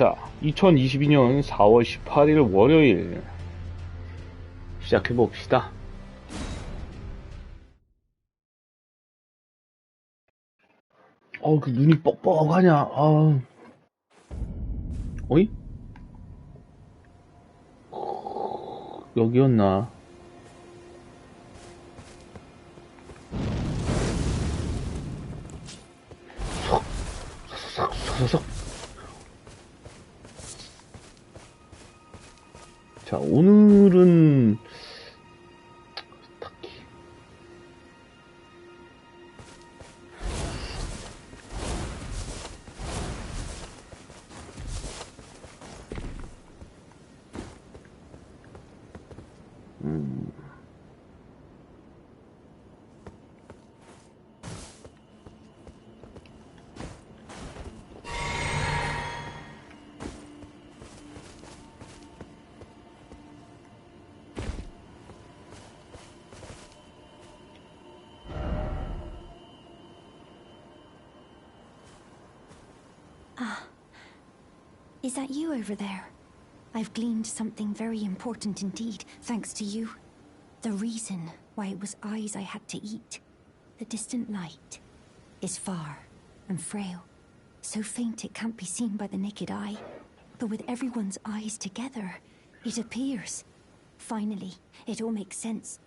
자, 2022년 4월 18일 월요일 시작해 봅시다. 어, 그 눈이 뻑뻑하냐? 아, 어이? 여기였나? 석, 석, 석, 석. 자, 오늘은 Ah. Is that you over there? I've gleaned something very important indeed, thanks to you. The reason why it was eyes I had to eat. The distant light is far and frail, so faint it can't be seen by the naked eye. But with everyone's eyes together, it appears. Finally, it all makes sense.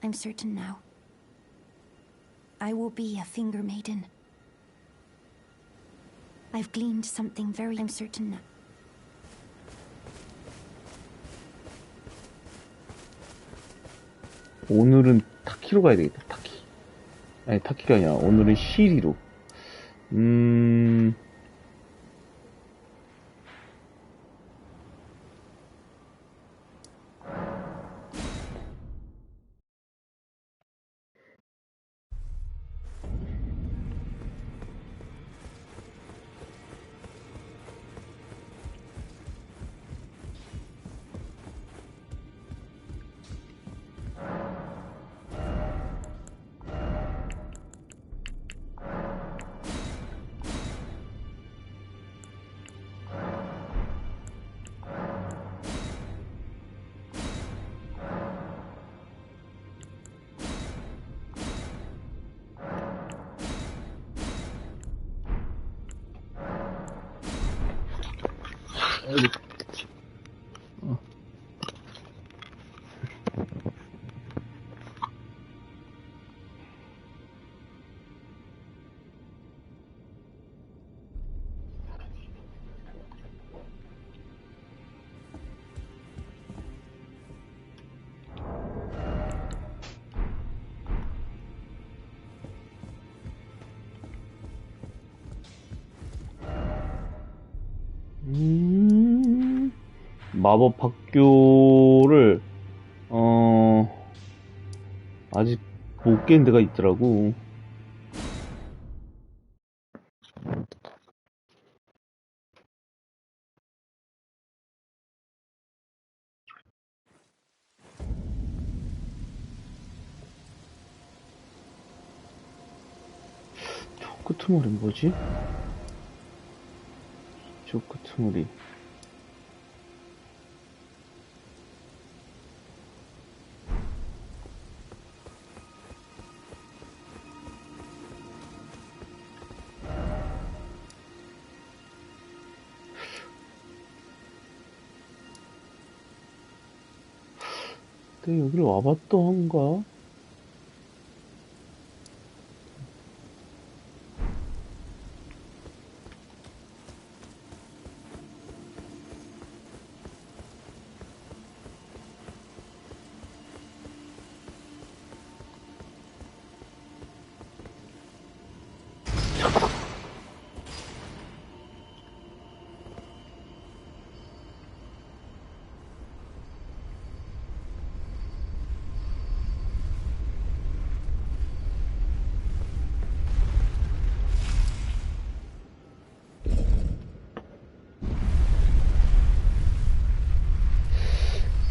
I'm certain now. I will be a finger maiden. I've gleaned something very I'm certain. 오늘은 타키로 가야 되겠다, 타키. 아니, 타키가 아니라 오늘은 시리로. 음, 음, 마법 학교를, 어, 아직 못 깬 데가 있더라고. 저 끄트머리 뭐지? 저 끄트머리. 여기를 와봤던가?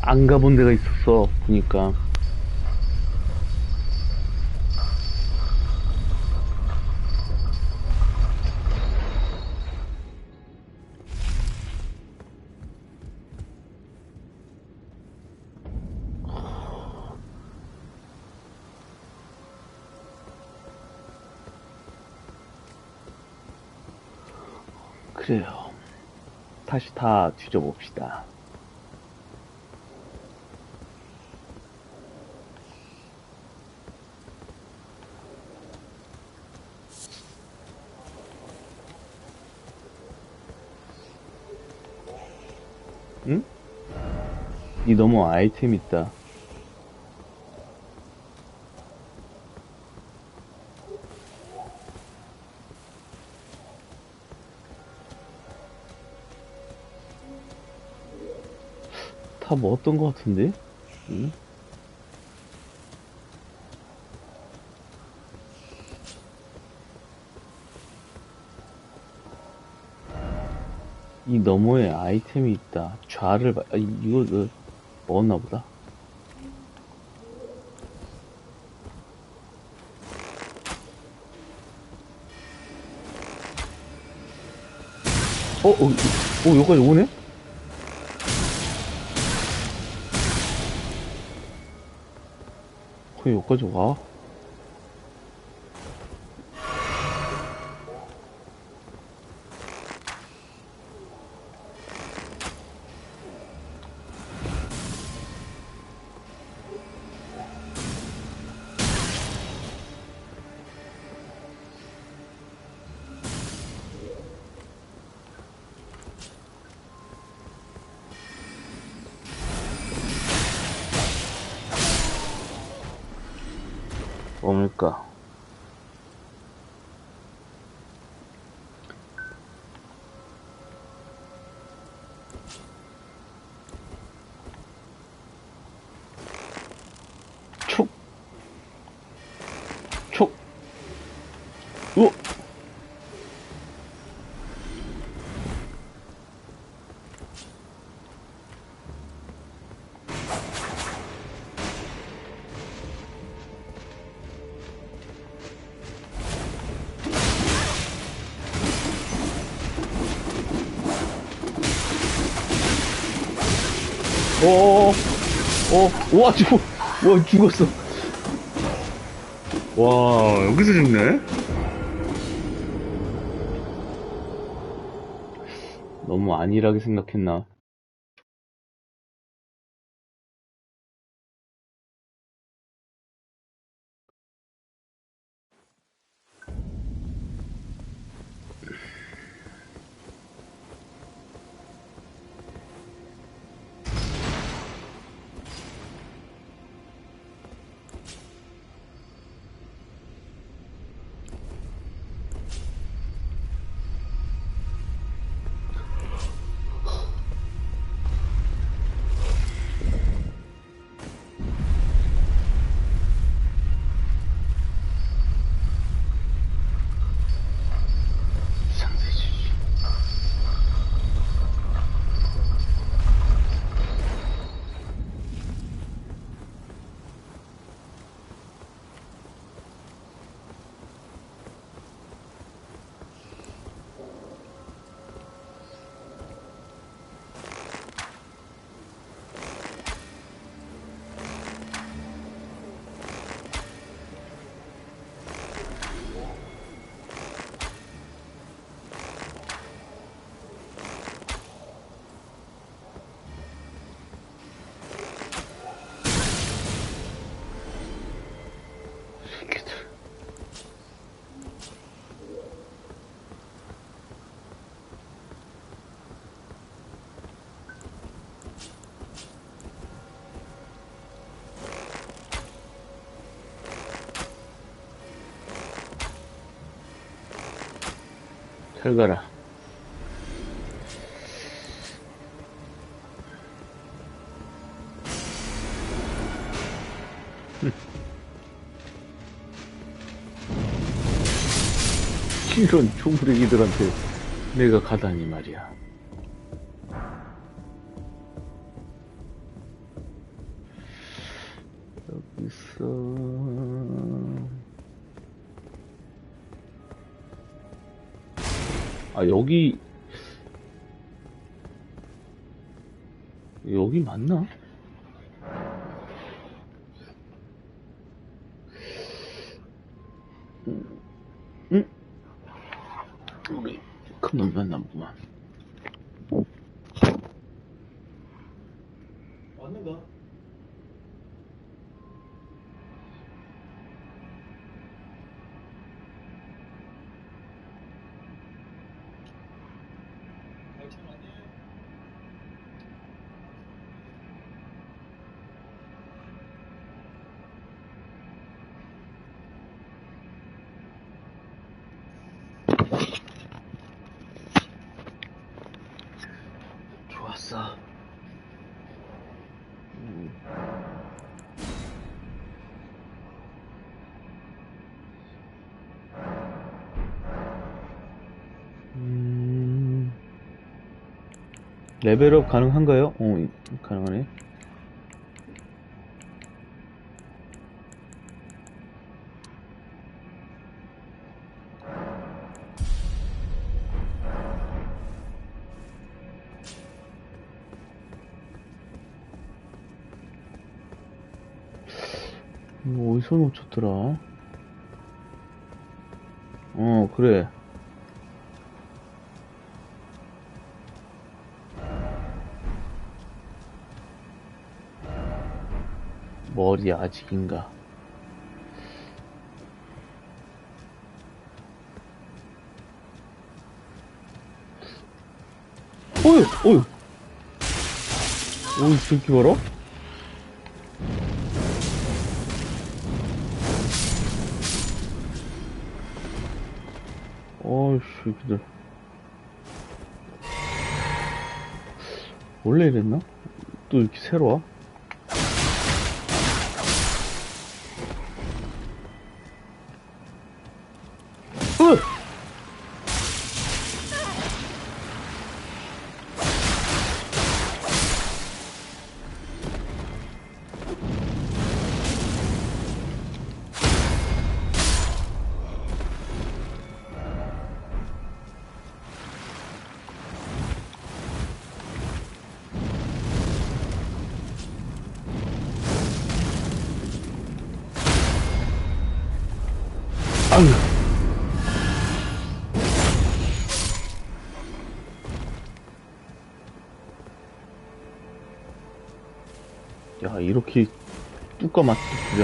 안 가본 데가 있었어 보니까 그래요. 다시 다 뒤져봅시다. 이 너무 아이템 있다. 다 먹었던 것 같은데? 응? 이 너머에 아이템이 있다. 좌를 봐, 아, 이- 이거, 이거 먹었나 보다. 어, 어, 어, 여기까지 오네? 거의 여기까지 와. 어, 어, 와, 죽어, 와, 죽었어. 와, 여기서 죽네? 너무 안일하게 생각했나? 새끼들. 잘 가라. 이런 조무래기들한테 내가 가다니 말이야. 여기서 아 여기 여기 맞나? 레벨업 가능한가요? 어, 이- 가능하네. 이거 어디서 놓쳤더라? 어, 그래. 머리 아직인가? 어휴, 어휴. 어이, 새끼 봐라? 어이씨, 그들. 원래 이랬나? 또 이렇게 새로 와? 야, 이렇게 뚜까 맞고 죽여.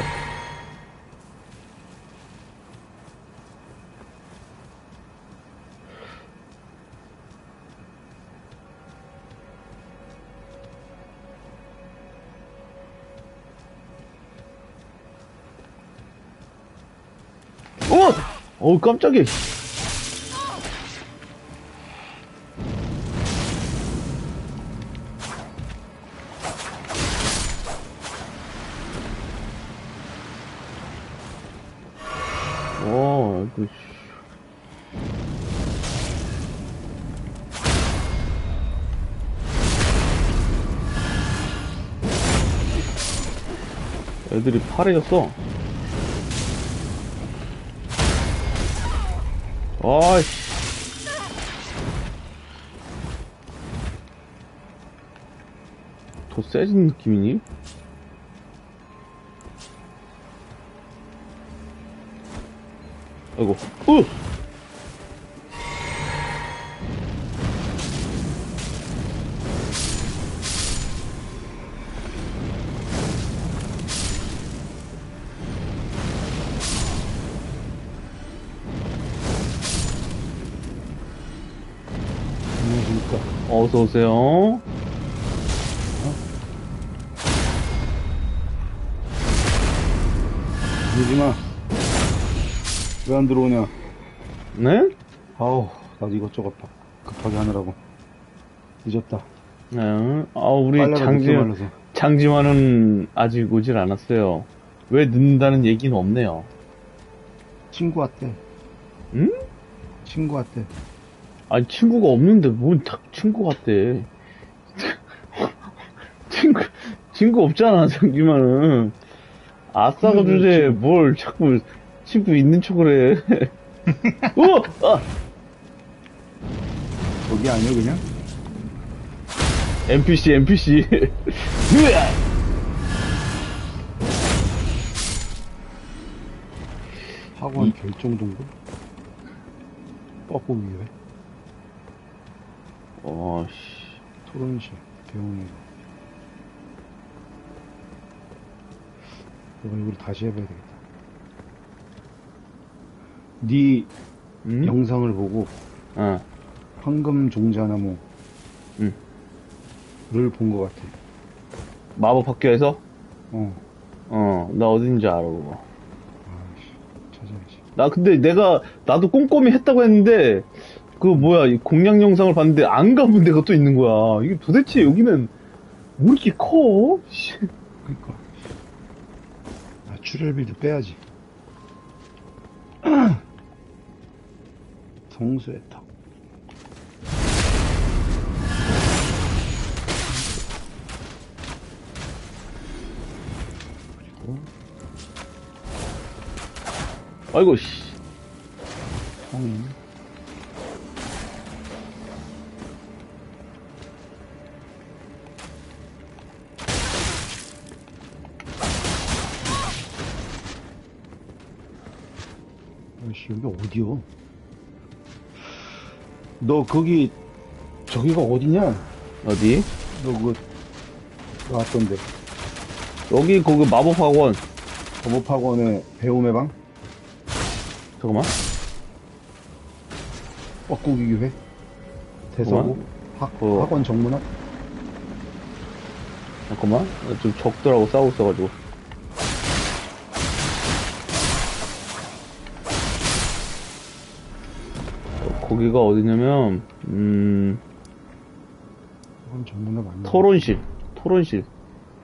어! 어우, 깜짝이야. 파래졌어. 아이씨. 더 세진 느낌이니? 아이고, 으! 어서 오세요. 유진아. 왜 안 들어오냐? 네? 아우, 나도 이것저것 바- 급하게 하느라고. 늦었다. 네. 아, 우리 빨래가 늦게 장지, 말라서. 장지만은 아직 오질 않았어요. 왜 늦는다는 얘기는 없네요. 친구 왔대. 응? 친구 왔대. 아니, 친구가 없는데, 뭔, 다 친구 같대. 친구, 친구 없잖아, 장지만은. 아싸가 근데 왜 주제, 친구- 뭘 자꾸 친구 있는 척을 해. 어! 아! 저기 아니야, 그냥? NPC, NPC. 학원 결정 동굴? 뻐꾸기 왜? 어, 씨. 토론실, 배웅이. 내가 이걸 다시 해봐야 되겠다. 네 응? 영상을 보고 어, 황금 종자나무 응. 를본 것 같아. 마법 학교에서? 어. 어, 나 어딘지 알아, 그거. 아이씨, 찾아야지. 나 근데 내가, 나도 꼼꼼히 했다고 했는데, 그 뭐야, 이 공략 영상을 봤는데 안 가본 데가 또 있는 거야. 이게 도대체 여기는 뭐 이렇게 커? 씨. 그니까. 아, 출혈비도 빼야지. 성수의 턱. 그리고 아이고, 씨. 성인. 씨 여기 어디요? 너 거기 저기가 어디냐? 어디? 너그 나왔던데 여기, 거기 마법학원. 법업학원의 배움의 방? 잠깐만. 뻐꾸기 교회? 대서고? 학, 어. 학원 정문학? 잠깐만. 나 지금 적들하고 싸우고 있어가지고. 거기가 어디냐면, 음, 정문학 맞나? 토론실. 토론실.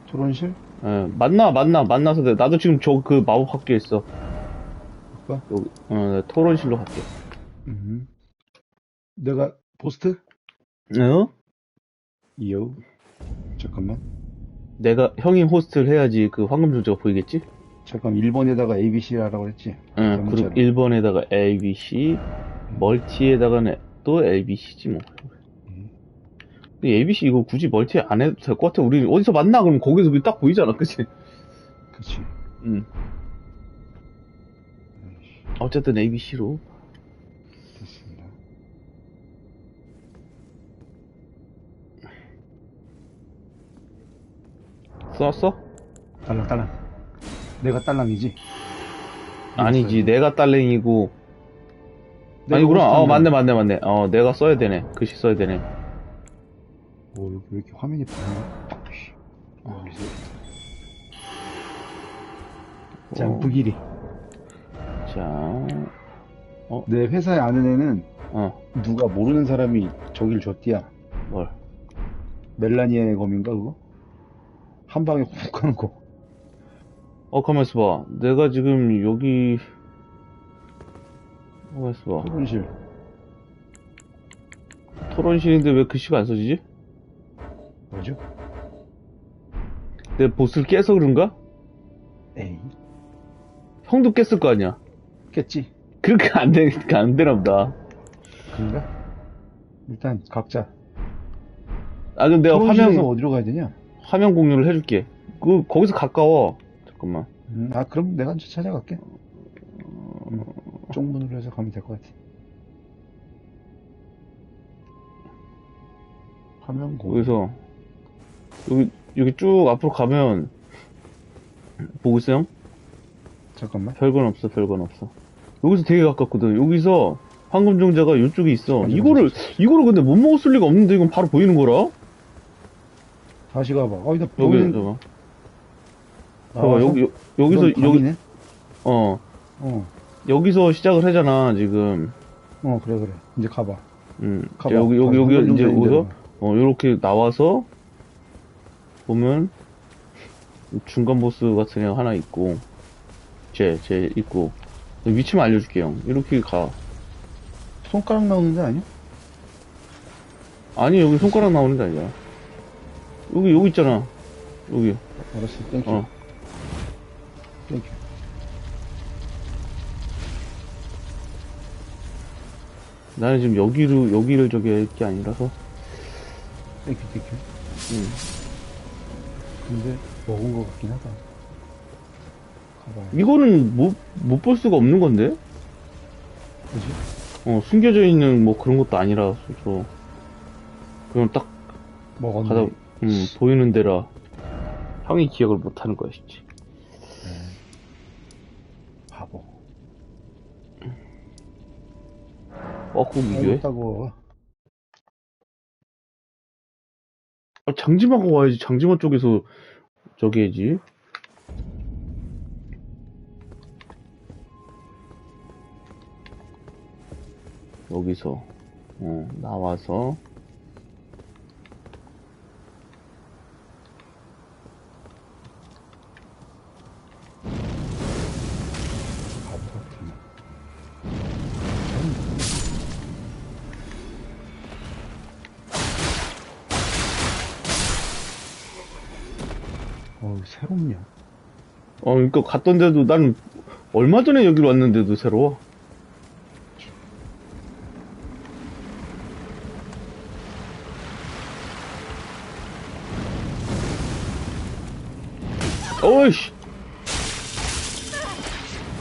토론실? 예, 만나, 만나, 만나서 돼. 나도 지금 저 그 마법 학교에 있어. 아까? 여기, 어, 나 토론실로 갈게. 음. 내가 포스트? 어? 요. 잠깐만. 내가 형이 호스트를 해야지 그 황금 존재가 보이겠지? 잠깐 1번에다가 ABC라고 했지? 응, 그리고 1번에다가 ABC, 멀티에다가는 또 ABC지 뭐. 음. 근데 ABC 이거 굳이 멀티 안 해도 될 것 같아. 우리 어디서 만나? 그럼 거기서 그게 딱 보이잖아, 그치? 그치. 응. 어쨌든 ABC로. 됐습니다. 써왔어? 딸랑, 딸랑. 내가 딸랑이지? 아니지, 내가 딸랭이고. 아니구나. 어, 맞네, 맞네, 맞네. 어, 내가 써야 되네. 글씨 써야 되네. 오, 여기 왜 이렇게 화면이 밝냐? 씨. 어, 여기서. 점프 길이. 자, 내 회사에 아는 애는 어, 누가 모르는 사람이 저길 줬디야. 뭘. 멜라니아의 검인가, 그거? 한 방에 훅 가는 거. 어, 가만있어 봐. 내가 지금 여기, 가만있어 봐. 토론실. 토론실인데 왜 글씨가 안 써지지? 뭐죠? 내 보스를 깨서 그런가? 에이. 형도 깼을 거 아니야. 깼지? 그렇게 안 되니까 안 되나 보다. 그런가? 일단, 각자. 아, 그럼 내가 화면, 어디로 가야 되냐? 화면 공유를 해줄게. 그, 거기서 가까워. 잠깐만. 음, 아, 그럼 내가 찾아갈게. 음, 쪽 문으로 해서 가면 될 것 같아. 화면 공. 여기서, 여기, 여기 쭉 앞으로 가면, 보고 있어요? 잠깐만. 별건 없어, 별건 없어. 여기서 되게 가깝거든. 여기서 황금종자가 이쪽에 있어. 이거를. 이거를 근데 못 먹었을 리가 없는데 이건 바로 보이는 거라? 다시 가봐. 어, 나 여기, 보이는, 잠깐. 봐봐, 나와서? 여기, 여- 여기서, 이건 여기? 어, 어, 여기서 시작을 하잖아, 지금. 어, 그래, 그래. 이제 가봐. 음, 가봐. 여기, 여기. 여기, 이제 여기서, 어, 요렇게 나와서, 보면, 중간 보스 같은 애가 하나 있고, 쟤, 쟤 있고, 위치만 알려줄게요. 이렇게 가. 손가락 나오는 데 아니야? 아니, 여기 손가락 나오는 게 아니야. 여기, 여기 있잖아. 여기. 알았어, 땡큐. 어. 땡큐. 나는 지금 여기로, 여기를 저기 할게 아니라서. 땡큐, 땡큐. 음. 근데, 먹은 것 같긴 하다. 가봐. 이거는 못, 못 볼 수가 없는 건데? 그지? 어, 숨겨져 있는 뭐 그런 것도 아니라서. 그럼 딱 먹었네. 가다, 음, 보이는 데라 형이 기억을 못 하는 것이지. 바보. 어, 그거 이게? 먹었다고. 아, 장지마가 와야지. 장지마 쪽에서 저기 해지. 여기서 어, 나와서 새롭냐? 어 그러니까 갔던 데도 난 얼마 전에 여기로 왔는데도 새로워. 어이씨.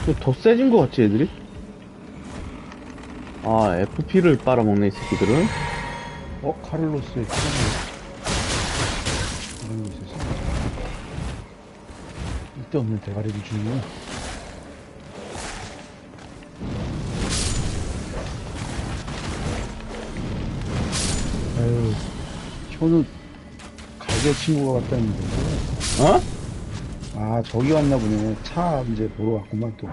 좀더 세진 것 같지, 애들이? 아, FP를 빨아먹네, 이 새끼들은. 어, 카를로스의. 이 이때 없는 대가리를 주는구나. 아유, 현우 갈개 친구가 왔다는데. 어? 아, 저기 왔나 보네. 차 이제 보러 왔구만 또.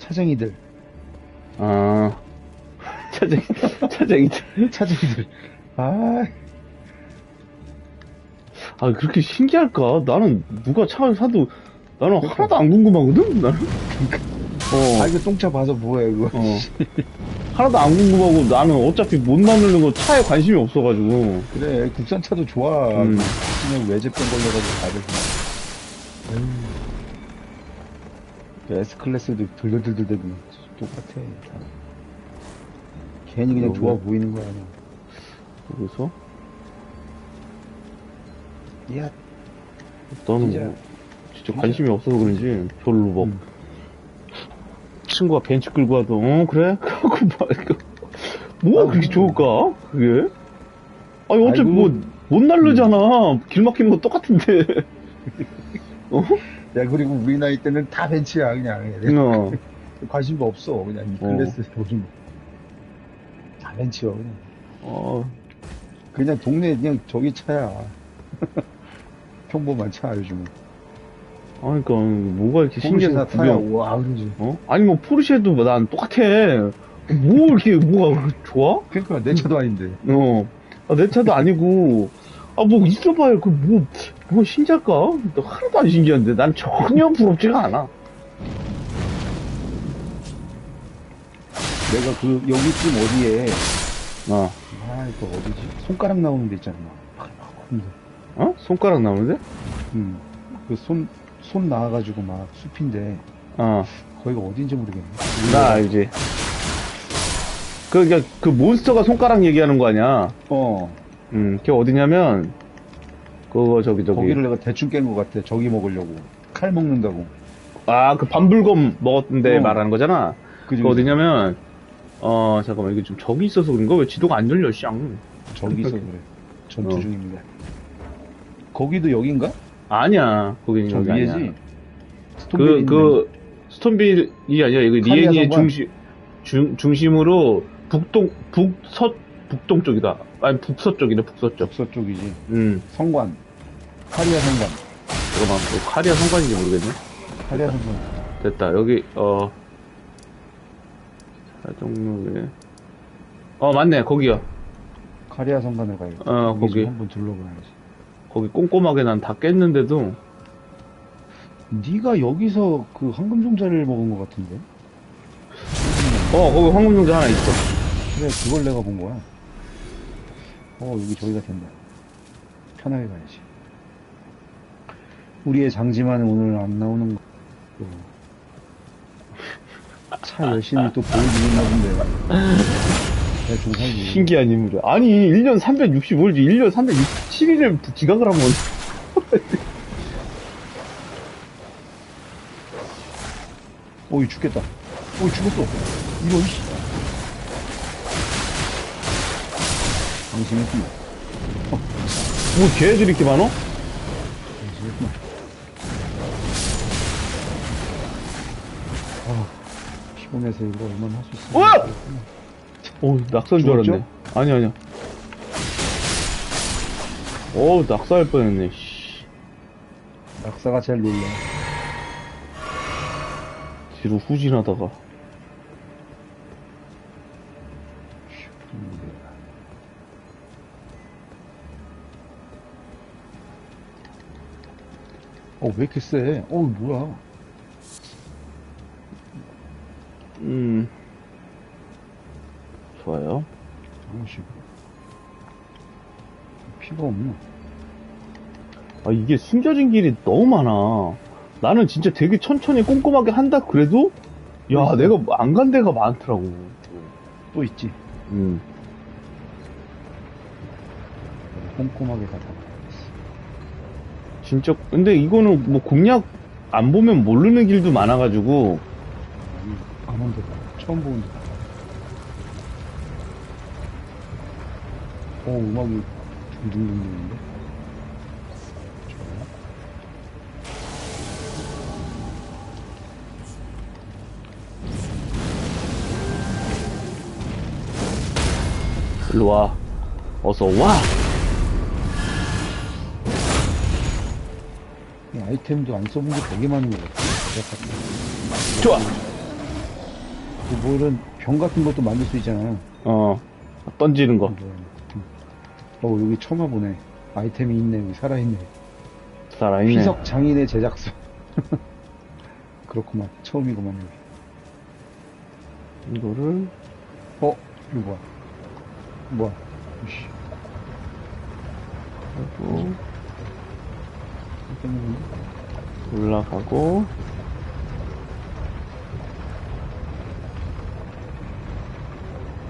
차쟁이들. 아, 차쟁이, 차쟁이들. 차쟁이들. 아, 아, 그렇게 신기할까? 나는 누가 차를 사도 나는 하나도 안 궁금하거든? 나는? 어, 아, 이거 똥차 봐서 뭐해, 이거. 어. 하나도 안 궁금하고 나는 어차피 못 만드는 거 차에 관심이 없어가지고. 그래, 국산차도 좋아. 음. 그냥 외제병 걸려가지고 다들. 에휴. S클래스도 들들들들대고 똑같아. 다. 괜히 그냥. 좋아 보이는 거야. 그래서 야, 진짜. 뭐 진짜 관심이 없어서 그런지 별로 막 음. 친구가 벤치 끌고 와도 어 그래? 하고 막 이거 뭐가 그렇게 좋을까? 그게? 아니 어차피 아이고. 뭐못 날르잖아. 길 막히는 거 똑같은데. 어? 야, 그리고 우리 나이 때는 다 벤치야, 그냥. 어. 관심도 없어. 그냥 이 어. 클래스 요즘. 다 벤치야, 그냥. 어, 그냥 동네 그냥 저기 차야. 평범한 차, 요즘은. 아니, 그러니까, 뭐가 이렇게 신기해서 타야, 구경, 와, 그러지. 어? 아니, 뭐, 포르쉐도 뭐난 똑같아. 뭐, 이렇게, 뭐가 좋아? 그러니까 내 차도 아닌데. 어. 아, 내 차도 아니고, 아, 뭐, 있어봐요. 그, 뭐, 뭐, 신기할까? 나 하나도 안 신기한데. 난 전혀 부럽지가 않아. 내가 그, 여기쯤 어디에, 어. 아, 이거 어디지? 손가락 나오는 데 있잖아. 막. 근데, 어? 손가락 나오는데? 음, 그 손, 손 나와가지고 막 숲인데, 어. 거기가 어딘지 모르겠네. 나 알지. 그, 그냥, 그 몬스터가 손가락 얘기하는 거 아니야? 어, 음, 걔 어디냐면, 그거, 저기, 저기. 거기를 내가 대충 깬 것 같아. 저기 먹으려고. 칼 먹는다고. 아, 그 밤불검 먹었는데 어. 말하는 거잖아? 그지? 그 어디냐면, 어, 잠깐만, 이게 좀 저기 있어서 그런가? 왜 지도가 안 열려, 쌍? 저기 있어 그래. 전투 어. 중입니다. 거기도 여긴가? 아니야, 거기는 저 여기? 아니야. 그, 그, 스톤빌이 아니라, 이거 성관? 중심, 중, 중심으로 북동, 북서, 북동 쪽이다. 아니, 북서쪽이네, 북서쪽. 북서 쪽이지. 음, 성관. 카리아 성관. 잠깐만, 뭐 카리아 성관인지 모르겠네. 카리아 성관. 됐다, 여기, 어, 사정로에. 어, 맞네, 거기요. 카리아 성관을 가야겠다. 어, 거기 한번 둘러봐야지. 거기 꼼꼼하게 난 다 깼는데도, 네가 여기서 그 황금종자를 먹은 것 같은데? 어, 거기 황금종자 하나 있어. 그래, 그걸 내가 본 거야. 어, 여기 저기가 된다. 편하게 가야지. 우리의 장지만은 오늘 안 나오는 거. 또. 차 열심히 또 보여주겠나 본데. 살지. 신기한 인물이야. 아니, 1년 365일지 1년 367일을 기각을 하면 어이, 죽겠다. 어이, 죽었어. 이거, 이씨. 방심했구나. 뭐 개애들이 이렇게 많어? 아, 피곤해서 이거 얼마나 할 수 있어. 어! 오, 낙서인 줄? 알았네. 아니, 아니야. 오, 낙서할 뻔했네, 씨. 낙사가 제일 놀래. 뒤로 후진하다가. 어, 왜 이렇게 세? 어, 뭐야. 음. 좋아요. 식으로. 피가 없나? 아, 이게 숨겨진 길이 너무 많아. 나는 진짜 되게 천천히 꼼꼼하게 한다 그래도, 야, 내가 안 간 데가 많더라고. 또 있지. 음. 꼼꼼하게 가다. 진짜, 근데 이거는 뭐 공략 안 보면 모르는 길도 많아가지고, 아니, 아몬드 처음 보는 데. 어, 음악이 둥둥둥둥인데? 좋아요. 일로 와. 어서 와! 이 아이템도 안 써본 게 되게 많은 것 같아. 좋아! 때. 뭐 이런 병 같은 것도 만들 수 있잖아. 어, 던지는 거. 뭐, 음. 어, 여기 처음 와보네. 아이템이 있네, 여기 살아있네. 살아있네. 피석 장인의 제작소. 그렇구만. 처음이구만, 여기. 이거를, 어, 이거 뭐야? 뭐야? 이씨, 하고? 올라가고,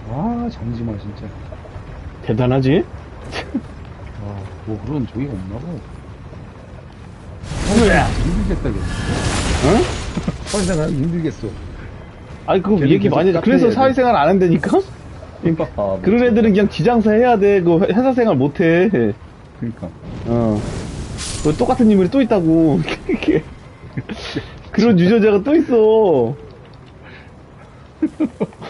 와, 잠시만, 진짜. 대단하지? 와, 뭐 그런 저기가 없나 봐. 뭐야? 힘들겠다, 걔. 응? 사회생활 힘들겠어. 아니, 그거 걔는 얘기 계속 많이 해. 그래서. 사회생활 안 한다니까? 아, 그런 애들은 그냥 지장사 해야 돼. 그 회사 생활 못 해. 그러니까. 어. 그 똑같은 인물이 또 있다고. 이렇게. 그런 유저자가 또 있어.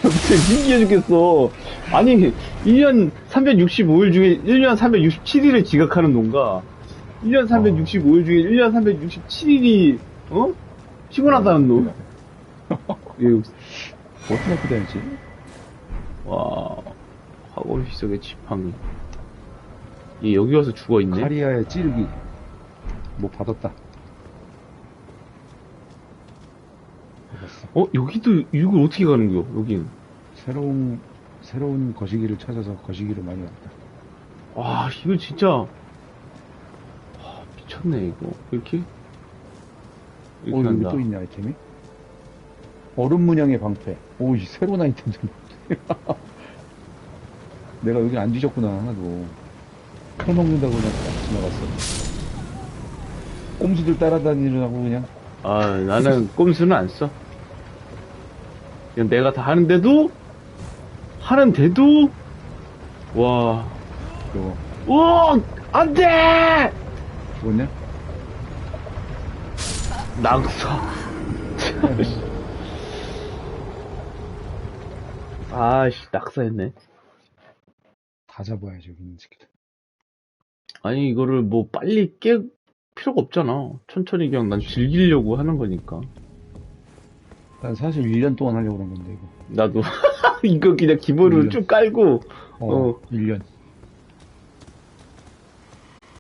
진짜 신기해 죽겠어. 아니, 1년 365일 중에 1년 367일을 지각하는 놈과 1년 365일 중에 1년 367일이, 어? 피곤하다는 놈. 이거, 어떻게 다녔지? 와, 학원 휘석의 지팡이. 얘 여기 와서 죽어 있네? 카리아의 찌르기. 뭐 받았다. 받았어. 어, 여기도, 이걸 어떻게 가는 거야, 여긴. 새로운, 새로운 거시기를 찾아서 거시기를 많이 왔다. 와, 이거 진짜. 와, 미쳤네, 이거. 이렇게? 어, 이렇게 여기 한다. 또 있네, 아이템이. 얼음 문양의 방패. 오, 이 새로운 아이템들. 내가 여기 안 뒤졌구나, 하나도. 펴먹는다고 그냥 딱 지나갔어. 꼼수들 따라다니느라고 그냥. 아, 나는 꼼수는 안 써. 그냥 내가 다 하는데도, 하는데도, 와, 저거. 오! 안 돼! 죽었냐? 낙서. 아씨, 낙서했네. 다 잡아야지, 여기 있는 새끼들. 아니, 이거를 뭐 빨리 깨 필요가 없잖아. 천천히 그냥 난 즐기려고 하는 거니까. 난 사실 1년 동안 하려고 그런 건데, 이거. 나도. 이거 그냥 기본으로. 쭉 깔고, 어, 어. 1년.